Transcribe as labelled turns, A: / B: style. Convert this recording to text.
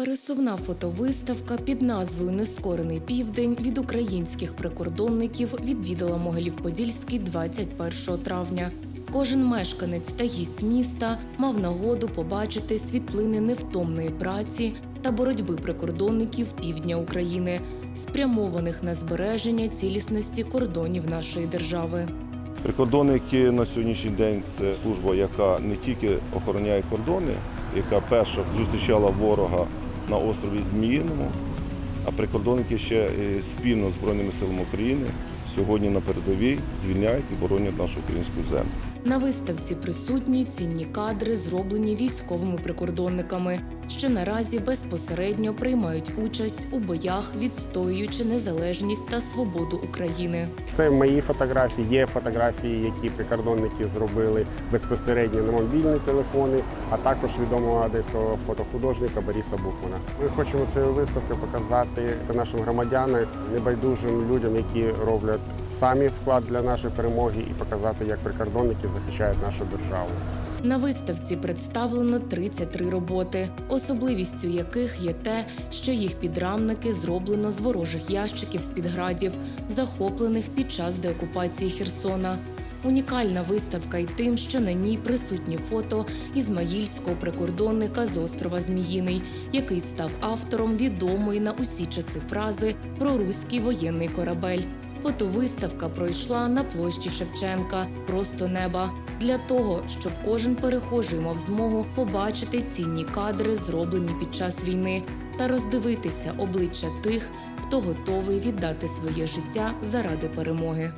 A: Пересувна фотовиставка під назвою Нескорений південь від українських прикордонників відвідала Могилів-Подільський 21 травня. Кожен мешканець та гість міста мав нагоду побачити світлини невтомної праці та боротьби прикордонників півдня України, спрямованих на збереження цілісності кордонів нашої держави.
B: Прикордонники на сьогоднішній день це служба, яка не тільки охороняє кордони, яка перша зустрічала ворога на острові Зміїному, а прикордонники ще спільно з Збройними силами України сьогодні на передовій звільняють і боронять нашу українську землю.
A: На виставці присутні цінні кадри, зроблені військовими прикордонниками, що наразі безпосередньо приймають участь у боях, відстоюючи незалежність та свободу України.
C: Це мої фотографії, є фотографії, які прикордонники зробили безпосередньо на мобільні телефони, а також відомого одеського фотохудожника Бориса Бухмана. Ми хочемо цією виставкою показати нашим громадянам, небайдужим людям, які роблять самі вклад для нашої перемоги, і показати, як прикордонники захищають нашу державу.
A: На виставці представлено 33 роботи, особливістю яких є те, що їх підрамники зроблено з ворожих ящиків з-під градів, захоплених під час деокупації Херсона. Унікальна виставка й тим, що на ній присутні фото ізмаїльського прикордонника з острова Зміїний, який став автором відомої на усі часи фрази про руський воєнний корабель. Фотовиставка пройшла на площі Шевченка просто неба для того, щоб кожен перехожий мав змогу побачити цінні кадри, зроблені під час війни, та роздивитися обличчя тих, хто готовий віддати своє життя заради перемоги.